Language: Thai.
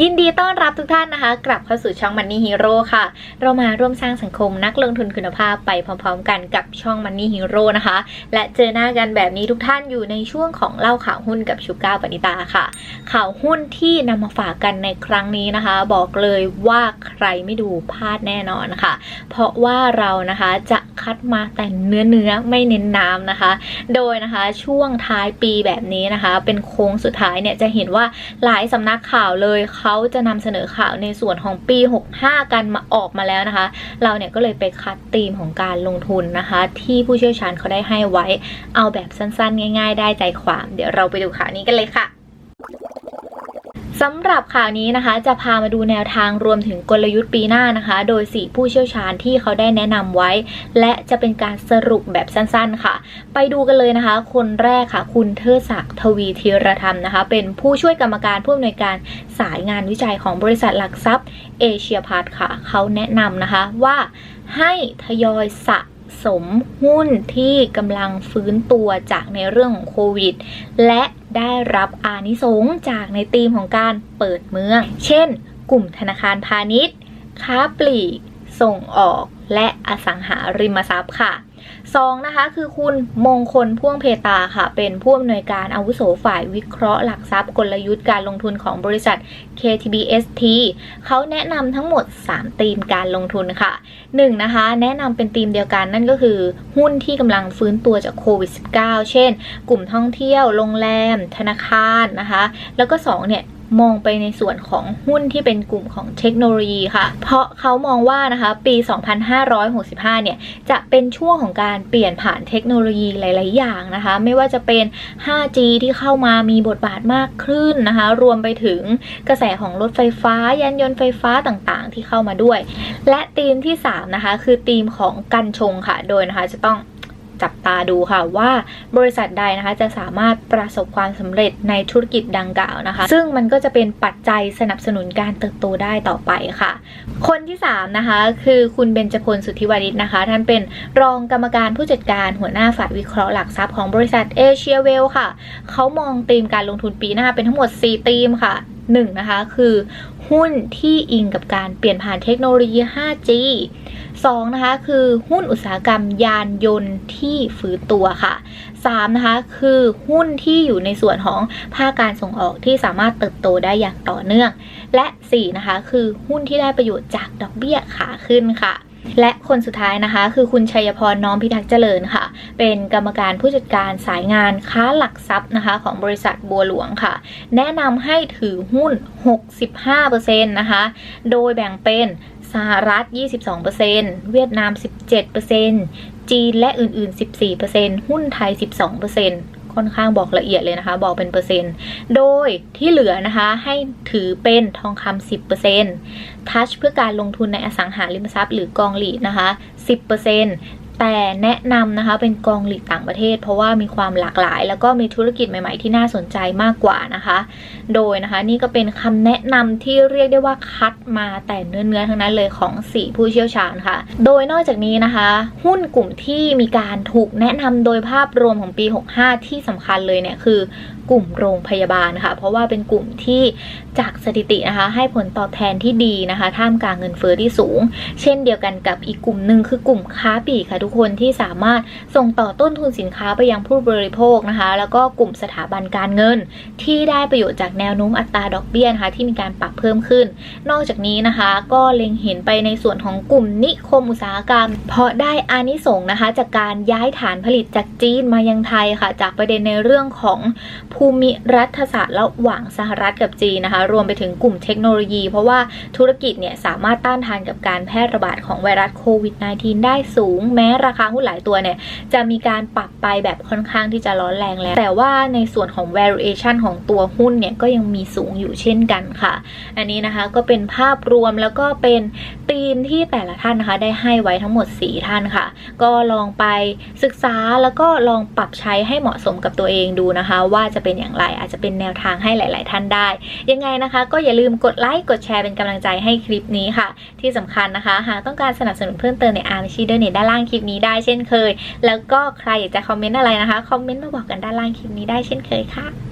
ยินดีต้อนรับทุกท่านนะคะ กลับเข้าสู่ช่อง Money Hero ค่ะ เรามาร่วมสร้างสังคมนักลงทุนคุณภาพไปพร้อมๆ กันกับช่อง Money Hero นะคะ และเจอหน้ากันแบบนี้ทุกท่านอยู่ในช่วงของเล่าข่าวหุ้นกับชูก้าปณิตาค่ะ ข่าวหุ้นที่นำมาฝากกันในครั้งนี้นะคะ บอกเลยว่าใครไม่ดูพลาดแน่นอนค่ะ เพราะว่าเรานะคะจะคัดมาแต่เนื้อเนื้อๆไม่เน้นน้ำนะคะ โดยนะคะช่วงท้ายปีแบบนี้นะคะ เป็นโค้งสุดท้ายเนี่ยจะเห็นว่าหลายสำนักข่าวเลยเขาจะนำเสนอข่าวในส่วนของปี 65 กันมาออกมาแล้วนะคะ เราเนี่ยก็เลยไปคัดธีมของการลงทุนนะคะ ที่ผู้เชี่ยวชาญเขาได้ให้ไว้ เอาแบบสั้นๆ ง่าย ๆ ได้ใจความ เดี๋ยวเราไปดูข่าวนี้กันเลยค่ะ สำหรับข่าวนี้นะคะจะพามาดูแนวทางรวมถึงกลยุทธ์ปีหน้านะคะ โดย 4 ผู้เชี่ยวชาญที่เขาได้แนะนำไว้ และจะเป็นการสรุปแบบสั้นๆค่ะ ไปดูกันเลยนะคะ คนแรกค่ะ คุณเทิดศักดิ์ทวีธีรธรรมนะคะ เป็นผู้ช่วยกรรมการผู้อำนวยการสายงานวิจัยของบริษัทหลักทรัพย์เอเชียพาร์ทค่ะ เขาแนะนำนะคะว่าให้ทยอยสะสมหุ้นที่กำลังฟื้นตัวจากในเรื่องของโควิด และ ได้รับอานิสงส์จากในธีมของการเปิดเมือง เช่น กลุ่มธนาคารพาณิชย์ ค้าปลีก ส่งออก และอสังหาริมทรัพย์ค่ะ สองนะคะคือคุณมงคลพ่วงเพตาค่ะ เป็นผู้อำนวยการอาวุโสฝ่ายวิเคราะห์หลักทรัพย์กลยุทธ์การลงทุนของบริษัท KTBST เขาแนะนำทั้งหมด 3 ธีมการลงทุนค่ะ 1. นะคะ แนะนำเป็นธีมเดียวกันนั่นก็คือ หุ้นที่กำลังฟื้นตัวจากโควิด -19 เช่น กลุ่มท่องเที่ยว โรงแรม ธนาคารนะคะ แล้วก็ 2 เนี่ย มองไปในส่วนของหุ้นที่เป็นกลุ่มของเทคโนโลยีค่ะ เพราะเขามองว่านะคะปี 2565 เนี่ย จะเป็นช่วงของการเปลี่ยนผ่านเทคโนโลยีหลาย ๆ อย่างนะคะ ไม่ว่าจะเป็น 5G ที่เข้ามามีบทบาทมากขึ้นนะคะ รวมไปถึงกระแสของรถไฟฟ้ายานยนต์ไฟฟ้าต่างๆ ที่เข้ามาด้วย และธีมที่ 3 นะคะ คือธีมของกันชงค่ะ โดยนะคะจะต้อง จับตาดูค่ะว่าบริษัทใดนะคะจะสามารถประสบความสำเร็จในธุรกิจดังกล่าวนะคะ ซึ่งมันก็จะเป็นปัจจัยสนับสนุนการเติบโตได้ต่อไปค่ะ คนที่3นะคะคือคุณเบญจพลสุทธิวานิชนะคะ ท่านเป็นรองกรรมการผู้จัดการหัวหน้าฝ่ายวิเคราะห์หลักทรัพย์ของบริษัทเอเชียเวลค่ะ เขามองธีมการลงทุนปีหน้าเป็นทั้งหมด 4 ธีมค่ะ 1. นนะคะคือหุ้นที่อิงกับการเปลี่ยนผ่านเทคโนโลยี 5G 2. นะคะคือหุ้นอุตสาหกรรมยานยนต์ที่ฟื้นตัวค่ะ 3. นะคะคือหุ้นที่อยู่ในส่วนของภาคการส่งออกที่สามารถเติบโตได้อย่างต่อเนื่อง และ 4. นะคะคือหุ้นที่ได้ประโยชน์จากดอกเบี้ยขาขึ้นค่ะ และคนสุดท้ายนะคะ คือคุณชัยพรน้อมพิทักษ์เจริญค่ะ เป็นกรรมการผู้จัดการสายงานค้าหลักทรัพย์นะคะ ของบริษัทบัวหลวงค่ะ แนะนำให้ถือหุ้น 65%นะคะ โดยแบ่งเป็นสหรัฐ 22%เวียดนาม 17%จีนและอื่น ๆ 14%หุ้นไทย 12% ค่อนข้างบอกละเอียดเลยนะคะ บอกเป็นเปอร์เซ็นต์ โดยที่เหลือนะคะให้ถือเป็นทองคำ10%ทัชเพื่อการลงทุนในอสังหาริมทรัพย์หรือกองหลีนะคะ 10% แต่แนะนำนะคะเป็นกองหลีดต่างประเทศ เพราะว่ามีความหลากหลาย แล้วก็มีธุรกิจใหม่ ๆ ที่น่าสนใจมากกว่านะคะ โดยนะคะนี่ก็เป็นคำแนะนำที่เรียกได้ว่าคัดมาแต่เนื้อๆทั้งนั้นเลยของ 4 ผู้เชี่ยวชาญค่ะ โดยนอกจากนี้นะคะ หุ้นกลุ่มที่มีการถูกแนะนำโดยภาพรวมของปี 65 ที่สำคัญเลยเนี่ยคือกลุ่มโรงพยาบาลค่ะ เพราะว่าเป็นกลุ่มที่จากสถิตินะคะ ให้ผลตอบแทนที่ดีนะคะ ท่ามกลางเงินเฟอ้อที่สูง เช่นเดียวกันกับอีกกลุ่มหนึ่งคือกลุ่มค้าปลีกค่ะทุกคนที่สามารถส่งต่อต้นทุนสินค้าไปยังผู้บริโภคนะคะ แล้วก็กลุ่มสถาบันการเงิน ที่ได้ประโยชน์จากแนวโน้มอัตราดอกเบี้ยนะคะที่มีการปรับเพิ่มขึ้น นอกจากนี้นะคะ ก็เล็งเห็นไปในส่วนของกลุ่มนิคมอุตสาหกรรม เพราะได้อานิสงส์นะคะ จากการย้ายฐานผลิตจากจีนมายังไทยค่ะ จากประเด็นในเรื่องของภูมิรัฐศาสตร์ระหว่างสหรัฐกับจีนนะคะ รวมไปถึงกลุ่มเทคโนโลยี เพราะว่าธุรกิจเนี่ยสามารถต้านทานกับการแพร่ระบาดของไวรัสโควิด -19 ได้สูงแม้ราคาหุ้นหลายตัวเนี่ยจะมีการปรับไปแบบค่อนข้างที่จะร้อนแรงแล้ว แต่ว่าในส่วนของ variation ของตัวหุ้นเนี่ยก็ยังมีสูงอยู่เช่นกันค่ะ อันนี้นะคะก็เป็นภาพรวมแล้วก็เป็นธีมที่แต่ละท่านนะคะได้ให้ไว้ทั้งหมด 4 ท่านค่ะ ก็ลองไปศึกษาแล้วก็ลองปรับใช้ให้เหมาะสมกับตัวเองดูนะคะ ว่าจะเป็นอย่างไรอาจจะเป็นแนวทางให้หลาย ๆ ท่านได้ ยังไงนะคะ ก็อย่าลืมกดไลค์กดแชร์เป็นกำลังใจให้คลิปนี้ค่ะ ที่สำคัญนะคะ หากต้องการสนับสนุนเพิ่มเติมในอาร์มชีเดอร์เนด้านล่างคลิปปนี้ได้เช่นเคย แล้วก็ใครอยากจะคอมเมนต์อะไรนะคะ คอมเมนต์มาบอกกันด้านล่างคลิปนี้ได้เช่นเคยค่ะ